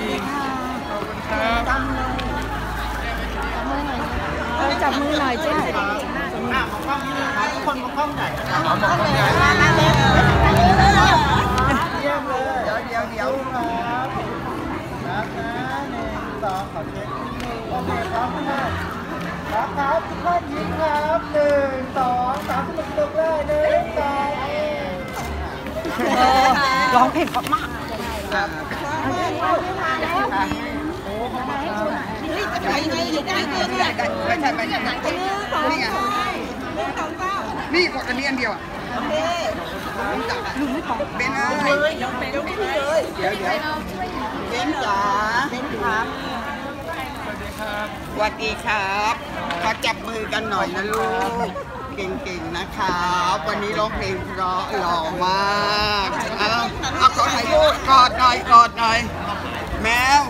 ดีค่ะขอบคุณครับจับมือหน่อยจับมือหน่อยจ้ะทุกคนมองกล้องใหญ่งองใหญ่เยี่ยมเลยเดี๋ยวเดี๋ยวเดี๋ยวครับนะหนึ่งสองขอเช็คโอเคครับครับครับทุกคนยิ้มครับหนึ่งสองสามสิบหกลงเลยหนึ่งสองร้องเพลงเพราะมากครั ไปไงอยู่ใกล้ตัวเนี่ยไม่ใช่ไม่ใช่นี่ไงนี่กดอันนี้อันเดียวอะรู้จักอะเป็นไงเดี๋ยวเดี๋ยวเป็นจ๋าเป็นครับสวัสดีครับขอจับมือกันหน่อยนะลูกเก่งๆนะครับวันนี้ร้องเพลงเพราะหล่อมากเอาเอาขอถ่ายรูปกอดหน่อยกอดหน่อย แมว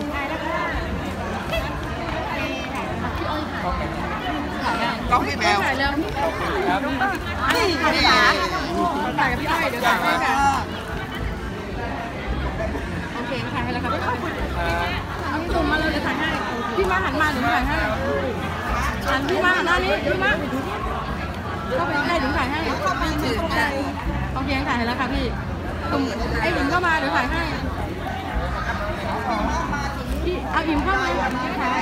กล้องพี่แมวถ่ายเร็วนี่ถ่ายกับพี่อ้อยเดี๋ยวถ่ายให้ค่ะโอเคถ่ายให้แล้วครับพี่อ้อยเอาพี่ตุ่มมาเลยเดี๋ยวถ่ายให้พี่มาหันมาเดี๋ยวถ่ายให้หันพี่มาหันหน้านี้พี่มาเข้าไปใกล้เดี๋ยวถ่ายให้โอเคถ่ายให้แล้วค่ะพี่ตุ่มไอ้หญิงเข้ามาเดี๋ยวถ่ายให้พี่เอาอิ่มเข้ามาถ่าย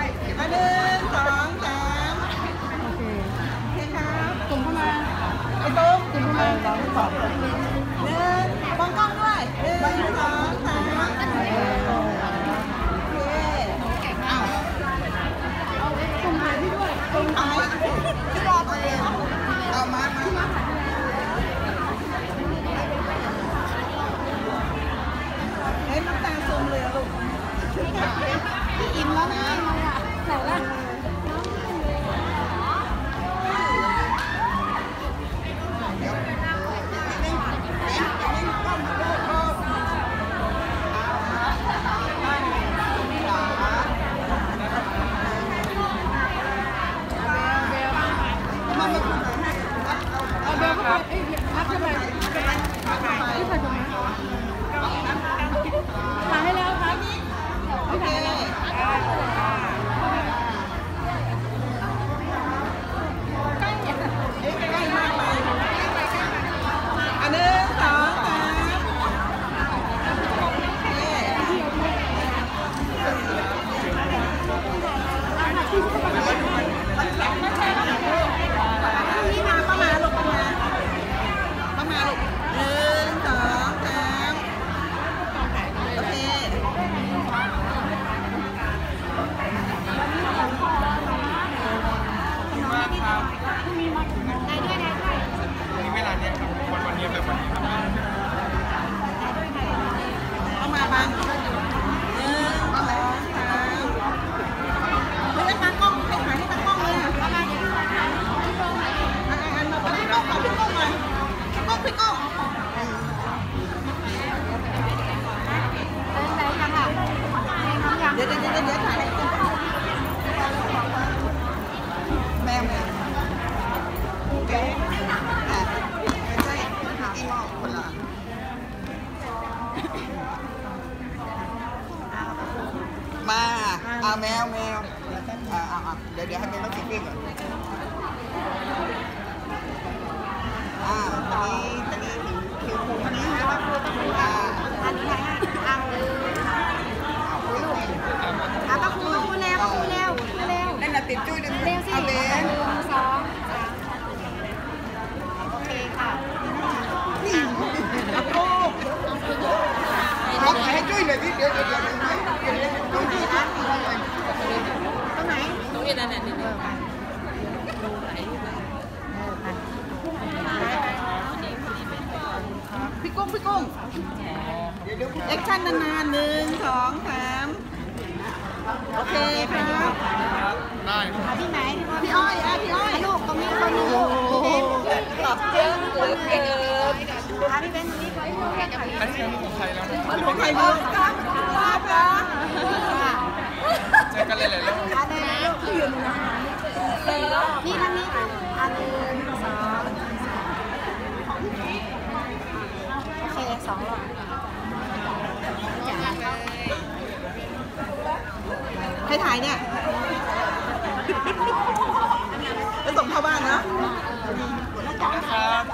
เอ มาเอาแมวแมวอ่าอ่าเดี๋ยวเดี๋ยวให้แมวต้องติดปิ้งก่อนอ่าตอนนี้ตอนนี้ถึงคิวคุณคนนี้นะครับอ่าอันนี้ใครอะเอาเอาคุยลูกอะป้าครูป้าครูเร็วป้าครูเร็วเร็วนั่นน่ะติดจุ้ยดึงเร็วสิองสามโอเคค่ะ เอาโก้เอาถ่ายให้จุ้ยหน่อยสิเดี๋ยวเดี๋ยวเดี๋ยวเดี๋ยวเดี๋ยวเดี๋ยวตรงนี้นะ ตรงไหน น้องเอ็นนั่นน่ะนี่ พี่กุ้งพี่กุ้ง แอคชั่นนานๆหนึ่งสองสามโอเคครับเอาที่ไหนพี่อ้อยอะพี่อ้อยลูกตรงนี้คนนึงลูกพี่เบนตอบเยอะเหลือเกินอะพี่เบนนี่เขาให้ลูกแค่ถ่ายมันของใครบ้างครับรอบนะเจอกันเลยเลยแล้วอันนี้ลูกอยู่ในอ องหลอดใครถ่ายเนี่ยไปส่งเข้าบ้านนะ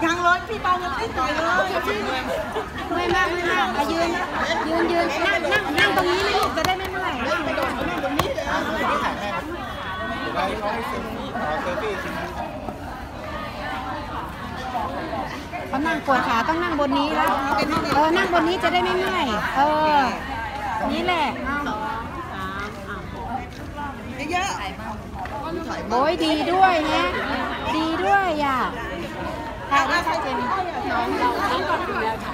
ยังเลยพี่ปองยังไม่ต่อยเลยไม่มากไม่มากยืนยืนยืนนั่งนั่งนั่งตรงนี้ไม่ลูกจะได้ไม่เมื่อยนั่งตรงนี้เลยถ่ายแม่ได้เขาให้เซลฟี่เซลฟี่ เขานั่งปวดขาต้องนั่งบนนี้แล้วเออนั่งบนนี้จะได้ไม่เมื่อยเออ นี่แหละเยอะโอ้ยดีด้วยเนี้ยดีด้วยอะค่ะได้ค่ะเจนน้องเราน้องก่อนอแล้วค่ะ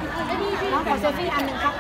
น้องขอเซฟี่อันหนึ่งครับ